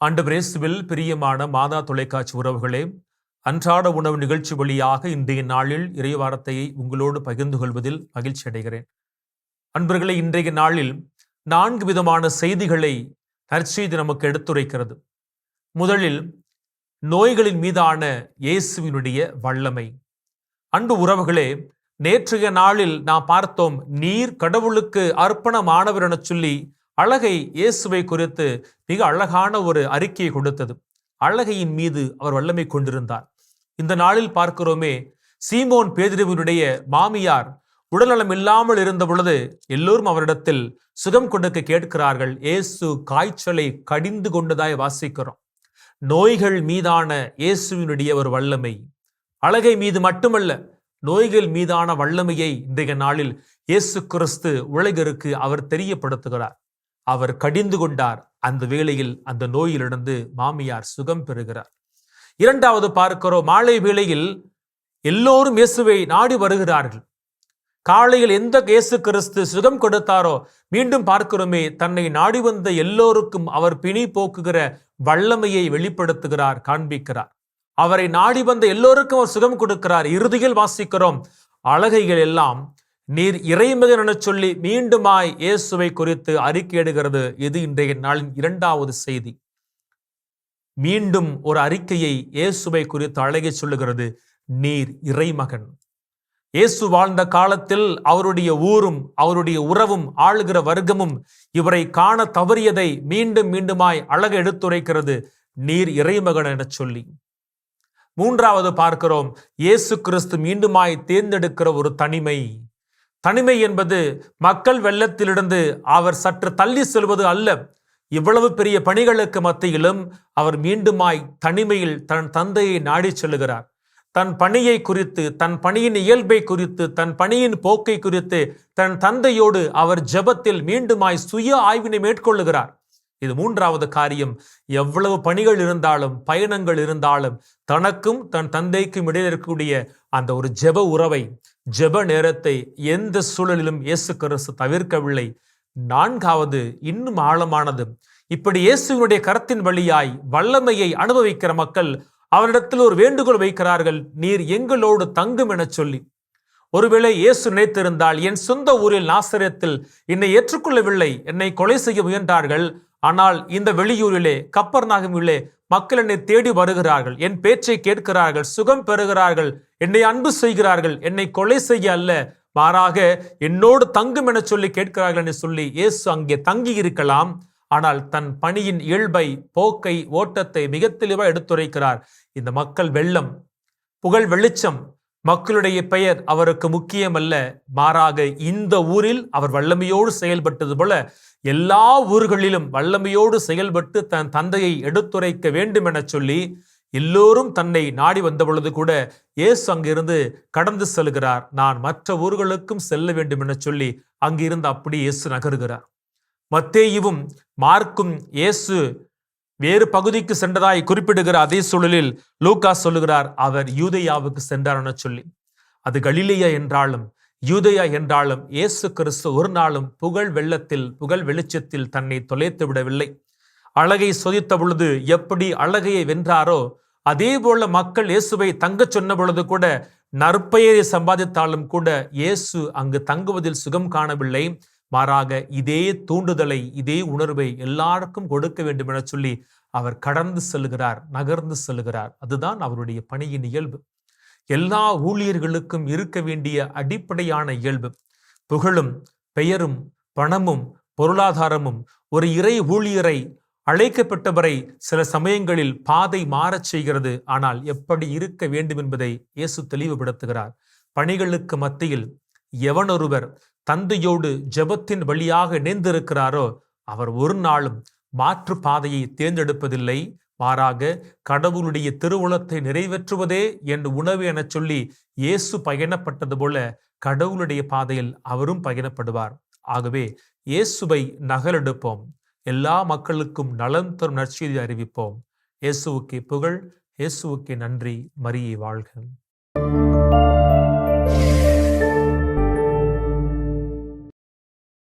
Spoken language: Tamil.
ஆண்டு பிரேசுவில் பிரியமான மாதா தொலைக்காட்சி உறவுகளே அன்றாட உணவு நிகழ்ச்சி வழியாக இன்றைய நாளில் இறைவாரத்தையை உங்களோடு பகிர்ந்து கொள்வதில் மகிழ்ச்சி அடைகிறேன். அன்பர்களே இன்றைய நாளில் நான்கு விதமான செய்திகளை நற்செய்தி நமக்கு எடுத்துரைக்கிறது. முதலில் நோய்களின் மீதான இயேசுவினுடைய வல்லமை. அன்பு உறவுகளே நேற்றைய நாளில் நாம் பார்த்தோம் நீர் கடவுளுக்கு அர்ப்பணமானவர் என சொல்லி அழகை இயேசுவை குறித்து மிக அழகான ஒரு அறிக்கையை கொடுத்தது. அழகையின் மீது அவர் வல்லமை கொண்டிருந்தார். இந்த நாளில் பார்க்கிறோமே சீமோன் பேதிருவினுடைய மாமியார் உடல்நலம் இல்லாமல் இருந்த பொழுது எல்லோரும் அவரிடத்தில் சுகம் கொடுக்க கேட்கிறார்கள். இயேசு காய்ச்சலை கடிந்து கொண்டதாய் வாசிக்கிறோம். நோய்கள் மீதான இயேசுவினுடைய ஒரு வல்லமை. அழகை மீது மட்டுமல்ல நோய்கள் மீதான வல்லமையை இன்றைய நாளில் இயேசு கிறிஸ்து உலகிற்கு அவர் தெரியப்படுத்துகிறார். அவர் கடிந்து கொண்டார். அந்த வேளையில் அந்த நோயிலிருந்து மாமியார் சுகம் பெறுகிறார். இரண்டாவது பார்க்கிறோம் மாலை வேளையில் எல்லோரும் இயேசுவை நாடி வருகிறார்கள். காலையில் எந்த இயேசு கிறிஸ்து சுகம் கொடுத்தாரோ மீண்டும் பார்க்கிறோமே தன்னை நாடி வந்த எல்லோருக்கும் அவர் பிணி போக்குகிற வல்லமையை வெளிப்படுத்துகிறார் காண்பிக்கிறார். அவரை நாடி வந்த எல்லோருக்கும் அவர் சுகம் கொடுக்கிறார். இறுதியில் வாசிக்கிறோம் அழகைகள் எல்லாம் நீர் இறைமகன் என சொல்லி மீண்டுமாய் இயேசுவை குறித்து அறிக்கையிடுகிறது. இது இன்றைய நாளின் இரண்டாவது செய்தி. மீண்டும் ஒரு அறிக்கையை இயேசுவை குறித்து அழகை சொல்லுகிறது. நீர் இறைமகன். இயேசு வாழ்ந்த காலத்தில் அவருடைய ஊரும் அவருடைய உறவும் ஆளுகிற வர்க்கமும் இவரை காண தவறியதை மீண்டும் மீண்டுமாய் அழக எடுத்துரைக்கிறது. நீர் இறைமகன் என சொல்லி. மூன்றாவது பார்க்கிறோம். இயேசு கிறிஸ்து மீண்டுமாய் தேர்ந்தெடுக்கிற ஒரு தனிமை. தனிமை என்பது மக்கள் வெள்ளத்திலிருந்து அவர் சற்று தள்ளி செல்வது அல்ல. இவ்வளவு பெரிய பணிகளுக்கு மத்தியிலும் அவர் மீண்டுமாய் தனிமையில் தன் தந்தையை நாடி செல்லுகிறார். தன் பணியை குறித்து தன் பணியின் இயல்பை குறித்து தன் பணியின் போக்கை குறித்து தன் தந்தையோடு அவர் ஜெபத்தில் மீண்டுமாய் சுய ஆய்வினை மேற்கொள்ளுகிறார். இது மூன்றாவது காரியம். எவ்வளவு பணிகள் இருந்தாலும் பயணங்கள் இருந்தாலும் தனக்கும் தன் தந்தைக்கும் இடையில் இருக்கக்கூடிய அந்த ஒரு ஜெப உறவை ஜெப நேரத்தை எந்த சூழலிலும் இயேசு கிறிஸ்து தவிர்க்கவில்லை. நான்காவது இன்னும் ஆழமானது. இப்படி இயேசுவினுடைய கரத்தின் வழியாய் வல்லமையை அனுபவிக்கிற மக்கள் அவரிடத்தில் ஒரு வேண்டுகோள் வைக்கிறார்கள் நீர் எங்களோடு தங்கும் என சொல்லி. ஒருவேளை இயேசு நினைத்திருந்தால் என் சொந்த ஊரில் நாசரத்தில் என்னை ஏற்றுக்கொள்ளவில்லை என்னை கொலை செய்ய முயன்றார்கள் ஆனால் இந்த வெளியூரிலே கப்பர் நாகமிலே மக்கள் என்னை தேடி வருகிறார்கள் என் பேச்சை கேட்கிறார்கள் சுகம் பெறுகிறார்கள் என்னை அன்பு செய்கிறார்கள் என்னை கொலை செய்ய அல்ல. மாறாக என்னோடு தங்கும் என சொல்லி கேட்கிறார்கள் என்று சொல்லி இயேசு அங்கே தங்கி இருக்கலாம் ஆனால் தன் பணியின் இயல்பை போக்கை ஓட்டத்தை மிக தெளிவாக எடுத்துரைக்கிறார். இந்த மக்கள் வெள்ளம் புகழ் வெளிச்சம் மக்களுடைய பெயர் அவருக்கு முக்கியமல்ல. மாறாக இந்த ஊரில் அவர் வல்லமையோடு செயல்பட்டது போல எல்லா ஊர்களிலும் வல்லமையோடு செயல்பட்டு தன் தந்தையை எடுத்துரைக்க வேண்டும் என சொல்லி எல்லோரும் தன்னை நாடி வந்த பொழுது கூட இயேசு அங்கிருந்து கடந்து செல்கிறார். நான் மற்ற ஊர்களுக்கும் செல்ல வேண்டும் என சொல்லி அங்கிருந்து அப்படி இயேசு நகருகிறார். மத்தேயுவும் மார்க்கும் இயேசு வேறு பகுதிக்கு சென்றதாய் குறிப்பிடுகிற அதே சூழலில் லூகா சொல்லுகிறார் அவர் யூதையாவுக்கு சென்றார் என சொல்லி. அது கலிலேயா என்றாலும் யூதையா என்றாலும் இயேசு கிறிஸ்து ஒரு நாளும் புகழ் வெள்ளத்தில் புகழ் வெளிச்சத்தில் தன்னை தொலைத்து விடவில்லை. அழகை சொதித்த பொழுது எப்படி அழகையை வென்றாரோ அதே போல மக்கள் இயேசுவை தங்கச் சொன்ன பொழுது கூட நற்பெயரை சம்பாதித்தாலும் கூட இயேசு அங்கு தங்குவதில் சுகம் காணவில்லை. மாறாக இதே தூண்டுதலை இதே உணர்வை எல்லாருக்கும் கொடுக்க வேண்டும் என சொல்லி அவர் கடந்து செல்கிறார் நகர்ந்து செல்கிறார். அதுதான் அவருடைய பணியின் இயல்பு. எல்லா ஊழியர்களுக்கும் இருக்க வேண்டிய அடிப்படையான இயல்பு. புகழும் பெயரும் பணமும் பொருளாதாரமும் ஒரு இறை ஊழியரை அழைக்கப்பட்டவரை சில சமயங்களில் பாதை மாறச் செய்கிறது. ஆனால் எப்படி இருக்க வேண்டும் என்பதை இயேசு தெளிவுபடுத்துகிறார். பணிகளுக்கு மத்தியில் எவனொருவர் தந்தையோடு ஜெபத்தின் வழியாக இணைந்திருக்கிறாரோ அவர் ஒரு நாளும் மாற்று பாதையை தேர்ந்தெடுப்பதில்லை. மாறாக கடவுளுடைய திருவுளத்தை நிறைவேற்றுவதே என் உணவு எனச் சொல்லி இயேசு பயணப்பட்டது போல கடவுளுடைய பாதையில் அவரும் பயணப்படுவார். ஆகவே இயேசுவை நகலெடுப்போம். எல்லா மக்களுக்கும் நலம் தரும் நற்செய்தி அறிவிப்போம். இயேசுவுக்கு புகழ் இயேசுவுக்கு நன்றி. மரியை வாழ்க.